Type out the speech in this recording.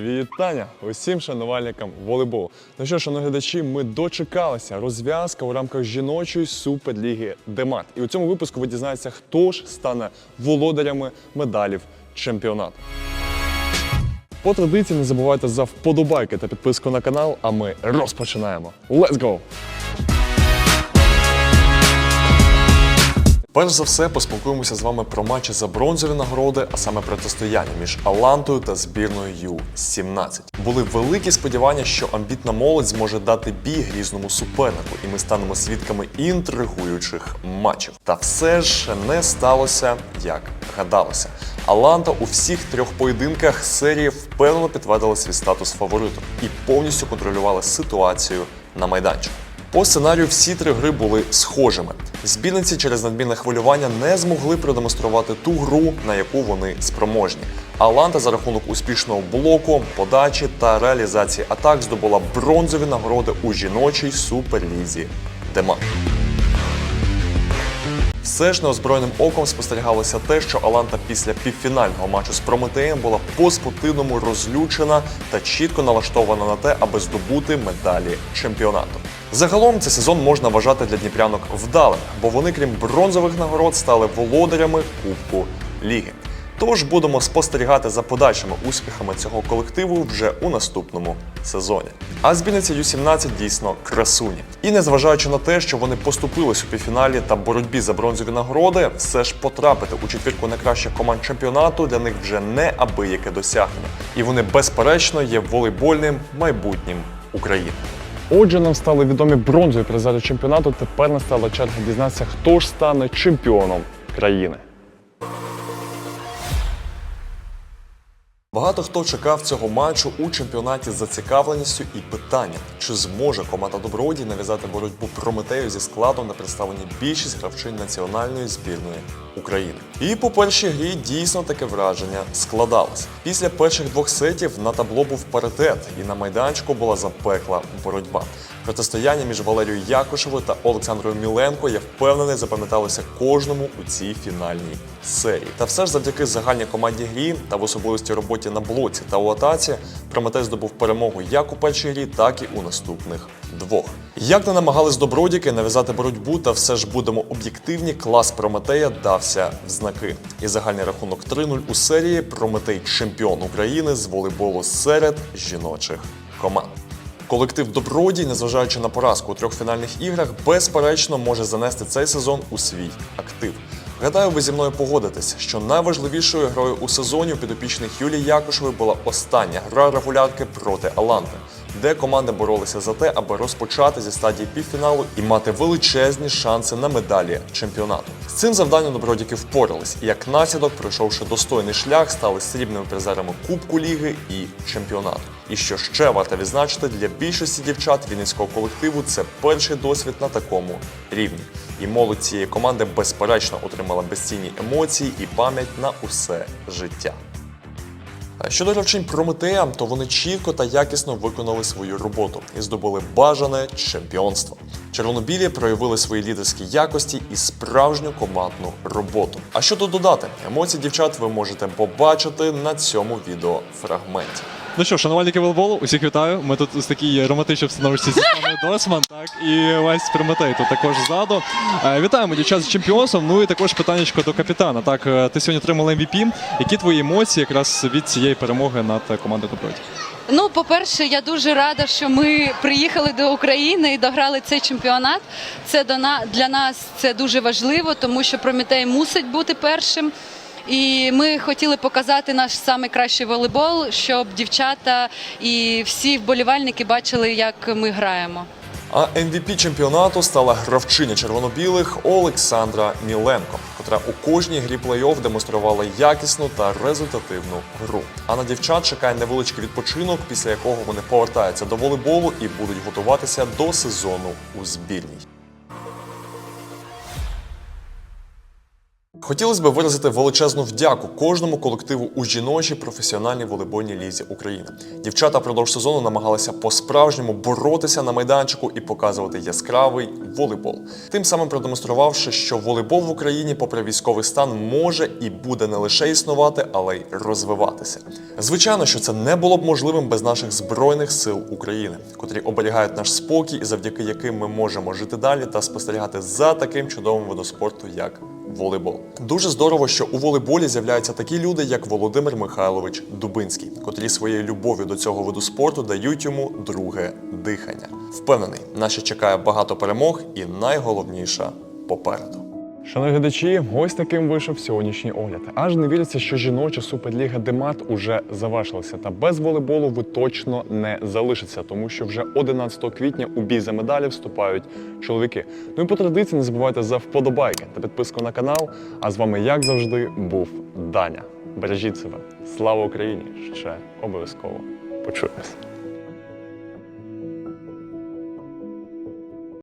Вітання усім шанувальникам волейболу. Ну що, шановні ми дочекалися розв'язка у рамках жіночої суперліги Демат. І у цьому випуску ви дізнаєтеся, хто ж стане володарями медалів чемпіонату. По традиції не забувайте за вподобайки та підписку на канал, а ми розпочинаємо. Let's go! Перш за все, поспілкуємося з вами про матчі за бронзові нагороди, а саме протистояння між Алантою та збірною Ю-17. Були великі сподівання, що амбітна молодь зможе дати бій грізному супернику, і ми станемо свідками інтригуючих матчів. Та все ж не сталося, як гадалося. Аланта у всіх трьох поєдинках серії впевнено підтвердила свій статус фавориту і повністю контролювали ситуацію на майданчику. По сценарію всі три гри були схожими. Збірниці через надмірне хвилювання не змогли продемонструвати ту гру, на яку вони спроможні. Аланта за рахунок успішного блоку, подачі та реалізації атак здобула бронзові нагороди у жіночій суперлізі Дема. Все ж неозброєним оком спостерігалося те, що Аланта після півфінального матчу з Прометеєм була по-спортивному розлючена та чітко налаштована на те, аби здобути медалі чемпіонату. Загалом цей сезон можна вважати для дніпрянок вдалим, бо вони, крім бронзових нагород, стали володарями Кубку Ліги. Тож будемо спостерігати за подальшими успіхами цього колективу вже у наступному сезоні. А збірниця Ю-17 дійсно красуні. І незважаючи на те, що вони поступились у півфіналі та боротьбі за бронзові нагороди, все ж потрапити у четвірку найкращих команд чемпіонату для них вже неабияке досягнення. І вони безперечно є волейбольним майбутнім України. Отже, нам стали відомі бронзові призери чемпіонату. Тепер настала черга дізнатися, хто ж стане чемпіоном країни. Багато хто чекав цього матчу у чемпіонаті з зацікавленістю і питанням, чи зможе команда Добродій нав'язати боротьбу Прометею зі складом на представленні більшість гравчин національної збірної України. І по першій грі дійсно таке враження складалось. Після перших двох сетів на табло був паритет, і на майданчику була запекла боротьба. Протистояння між Валерією Якушевою та Олександрою Міленко, я впевнений, запам'яталося кожному у цій фінальній серії. Та все ж завдяки загальній командній грі та в особливості роботі на блоці та у атаці Прометей здобув перемогу як у першій грі, так і у наступних двох. Як не намагались добродіки нав'язати боротьбу, та все ж будемо об'єктивні, клас Прометея дався в знаки. І загальний рахунок 3-0 у серії Прометей чемпіон України з волейболу серед жіночих команд. Колектив Добродій, незважаючи на поразку у трьох фінальних іграх, безперечно може занести цей сезон у свій актив. Гадаю, ви зі мною погодитесь, що найважливішою грою у сезоні у підопічних Юлії Якушевої була остання гра регулярки проти Аланти, де команди боролися за те, аби розпочати зі стадії півфіналу і мати величезні шанси на медалі чемпіонату. З цим завданням добродіки впорались, і як наслідок, пройшовши достойний шлях, стали срібними призерами Кубку Ліги і чемпіонату. І що ще варто відзначити, для більшості дівчат вінницького колективу це перший досвід на такому рівні. І молодь цієї команди безперечно отримала безцінні емоції і пам'ять на усе життя. Щодо речень Прометея, то вони чітко та якісно виконали свою роботу і здобули бажане чемпіонство. Червонобілі проявили свої лідерські якості і справжню командну роботу. А що тут додати? Емоції дівчат ви можете побачити на цьому відеофрагменті. Ну що, шанувальники волейболу, усіх вітаю. Ми тут ось такій романтичній обстановці зі Світланою Досман, так, і Лесь Прометей тут також ззаду. Е, Вітаємо дівчат з чемпіонством. Ну і також питаннячко до капітана. Так, е, ти сьогодні отримала MVP. Які твої емоції якраз від цієї перемоги над е, командою Доброді? Ну, по-перше, я дуже рада, що ми приїхали до України і дограли цей чемпіонат. Це до на- для нас це дуже важливо, тому що Прометей мусить бути першим. І ми хотіли показати наш найкращий волейбол, щоб дівчата і всі вболівальники бачили, як ми граємо. А MVP чемпіонату стала гравчиня червоно-білих Олександра Міленко, котра у кожній грі плей-офф демонструвала якісну та результативну гру. А на дівчат чекає невеличкий відпочинок, після якого вони повертаються до волейболу і будуть готуватися до сезону у збірній. Хотілося б виразити величезну вдяку кожному колективу у жіночій професіональній волейбольній лізі України. Дівчата впродовж сезону намагалися по-справжньому боротися на майданчику і показувати яскравий волейбол, тим самим продемонструвавши, що волейбол в Україні, попри військовий стан, може і буде не лише існувати, але й розвиватися. Звичайно, що це не було б можливим без наших збройних сил України, котрі оберігають наш спокій, і завдяки яким ми можемо жити далі та спостерігати за таким чудовим видом спорту, як волейбол. Дуже здорово, що у волейболі з'являються такі люди, як Володимир Михайлович Дубинський, котрі своєю любов'ю до цього виду спорту дають йому друге дихання. Впевнений, нас чекає багато перемог, і найголовніше попереду. Шановні глядачі, ось таким вийшов сьогоднішній огляд. Аж не віриться, що жіноча суперліга Демат уже завершилася. Та без волейболу ви точно не залишиться, тому що вже 11 квітня у бій за медалі вступають чоловіки. Ну і по традиції не забувайте за вподобайки та підписку на канал. А з вами, як завжди, був Даня. Бережіть себе. Слава Україні! Ще обов'язково почуємось.